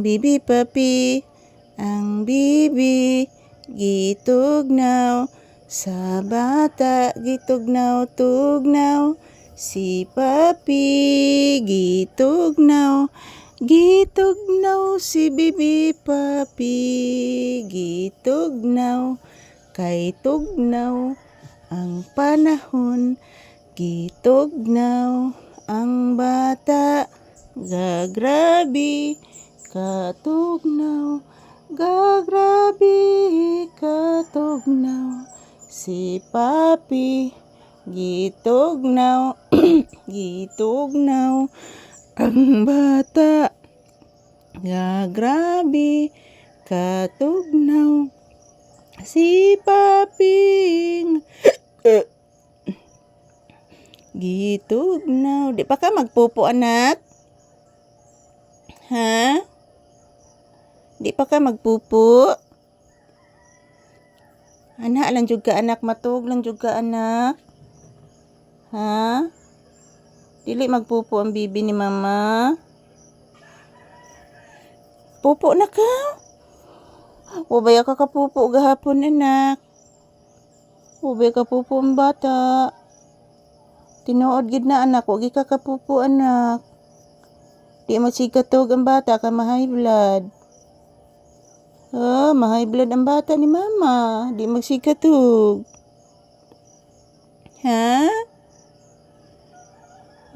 Bibi papi, ang bibi, gitugnaw. Sa bata, gitugnaw, tugnaw. Si papi, gitugnaw. Gitugnaw si bibi papi, gitugnaw. Kay tugnaw ang panahon, gitugnaw ang bata. Gagrabi, katugnaw, gagrabi, katugnaw. Si papi, gitugnaw, gitugnaw ang bata. Gagrabi, katugnaw. Si paping Gitugnaw. Di pa ka magpupo, anak? Ha? Di pa ka magpupo? Anak, lang jud ka anak. Matug lang jud ka anak. Ha? Dili magpupo ang bibi ni mama. Pupo na ka? Ubay ka kapupo gahapon anak. Ubay ka pupo ang bata. Tinuod gid na anak, wag ka kapupo anak. Di magsikatog ang bata ka ma-high blood. Ah, ma-high blood ang bata ni mama. Di magsikatog. Ha?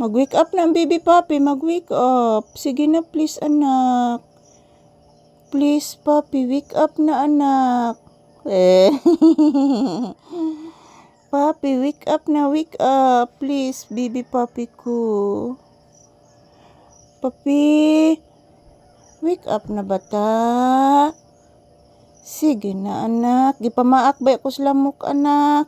Mag-wake up na ang baby papi, mag-wake up. Sige na please anak. Please papi, wake up na anak. Eh. papi, wake up na, wake up. Please, baby papi ko. Papi, wake up na bata. Sige na anak, gipamaak ba ako sa lamok anak?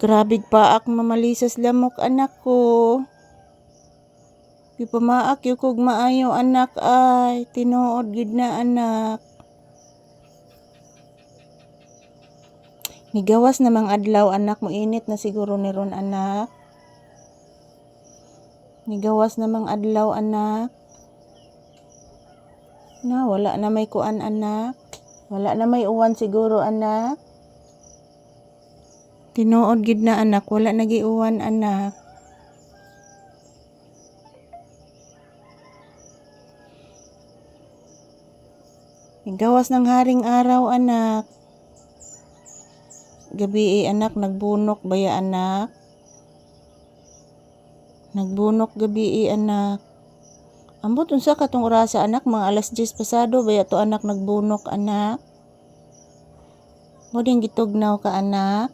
Grabig paak mamalisas lamok anak ko. Gipamaak yung kog maayo anak ay, tinuod gid na anak. Nigawas namang adlaw anak mo init na siguro ni ron anak. Nigawas namang adlaw anak. Na wala na may kuan anak. Wala na may uwan siguro anak. Tinuod gid na anak, wala nagiuwan anak. Nigawas ng haring araw anak. Gabi eh, anak nagbunok baya anak. Nagbunok gabi eh, anak. Ambot unsa katong orasa anak mga alas 10 pasado baya to anak nagbunok anak. Mo ding gitugnaw ka anak.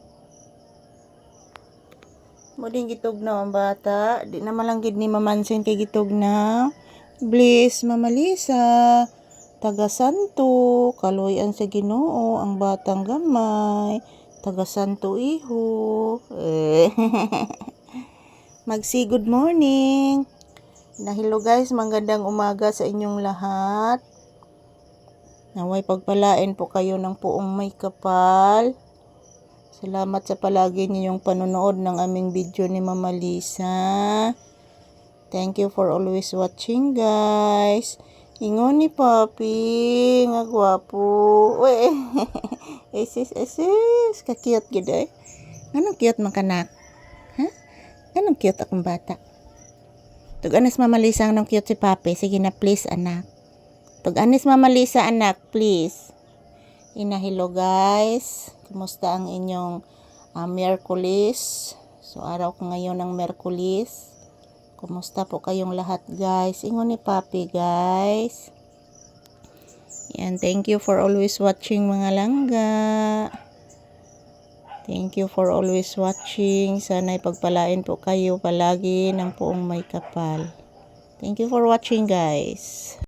Mo ding gitugnaw ang bata. Di na malanggid ni mamansin kay gitugnaw. Bliss, Mama Lisa. Taga Santo, kaloyan sa Ginoo ang batang gamay. Taga Santo Iho. Eh. Magsi good morning. Na hello guys, magandang umaga sa inyong lahat. Naway pagpalain po kayo ng puong may kapal. Salamat sa palagi niyong panonood ng aming video ni Mama Lisa. Thank you for always watching guys. Ingon ni Papi, nga gwapo. Uy, esis, esis, kakiyot gid eh. Anong cute man kanak? Ha? Anong cute akong bata? Tug anas Mama Lisa anong cute si Papi. Sige na please anak. Tug anis Mama Lisa anak, please. Ina hello guys. Kumusta ang inyong uh, Miyerkules? So araw ko ngayon ng Miyerkules. Kumusta po kayong lahat guys? Ingon ni Papi guys. Yan, thank you for always watching mga langga. Thank you for always watching. Sana ipagpalain po kayo palagi ng poong may kapal. Thank you for watching guys.